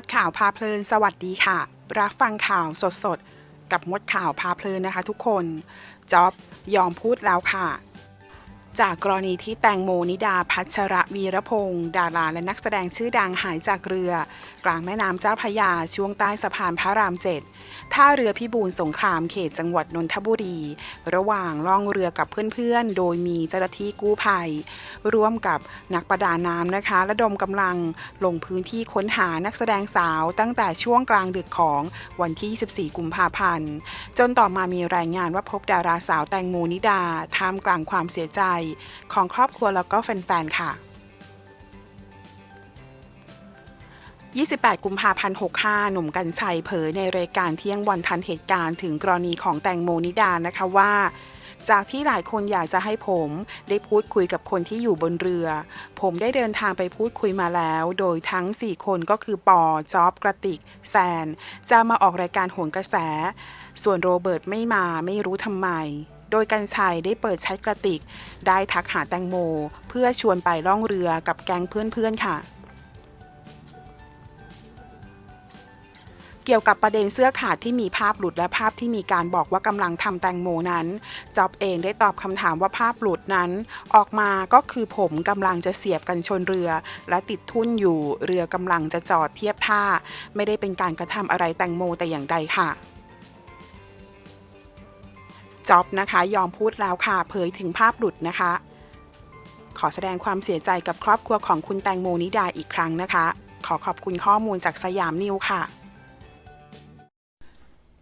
ดข่าวพาเพลินสวัสดีค่ะ รับฟังข่าวสดสดกับมดข่าวพาเพลินนะคะทุกคนจ็อบยอมพูดแล้วค่ะ จากกรณีที่แตงโมนิดาพัชระวีรพงศ์ดาราและนักแสดงชื่อดังหายจากเรือ กลางแม่น้ำเจ้าพระยาช่วงใต้สะพานพระรามเจ็ด ท่าเรือพิบูลสงครามเขตจังหวัดนนทบุรี ระหว่างล่องเรือกับเพื่อนๆ โดยมีเจ้าหน้าที่กู้ภัย ร่วมกับนักประดาน้ำนะคะ ระดมกำลังลงพื้นที่ค้นหานักแสดงสาว ตั้งแต่ช่วงกลางดึกของวันที่ 24 กุมภาพันธ์ จนต่อมามีรายงานว่าพบดาราสาวแตงโมนิดาท่ามกลางความเสียใจ ของครอบครัวแล้วก็แฟนๆค่ะ 28 กุมภาพันธ์ 65 หนุ่มกัญชัยเผยในรายการเที่ยงวันทันเหตุการณ์ถึงกรณีของแตงโมนิดานะคะว่า จากที่หลายคนอยากจะให้ผมได้พูดคุยกับคนที่อยู่บนเรือ ผมได้เดินทางไปพูดคุยมาแล้ว โดยทั้ง 4 คนก็คือปอจ๊อบ กระติก แซน จะมาออกรายการโหนกระแส ส่วนโรเบิร์ตไม่มาไม่รู้ทำไมโดยกัญชัยได้เปิดใช้กระติก ได้ทักหาแตงโม เพื่อชวนไปล่องเรือกับแก๊งเพื่อนๆค่ะ เกี่ยวกับประเด็นเสื้อขาดที่มีภาพหลุดและภาพที่มีการบอกว่ากำลังทำแตงโมนั้นจอบเองได้ตอบคำถามว่าภาพหลุดนั้น ออกมาก็คือผมกำลังจะเสียบกันชนเรือ และติดทุ่นอยู่เรือกำลังจะจอดเทียบท่า ไม่ได้เป็นการกระทำอะไรแตงโมแต่อย่างใดค่ะจอบนะคะยอมพูดแล้วค่ะเผยถึงภาพหลุดนะคะ ขอแสดงความเสียใจกับครอบครัวของคุณแตงโมนิดาอีกครั้งนะคะ ขอขอบคุณข้อมูลจากสยามนิวค่ะ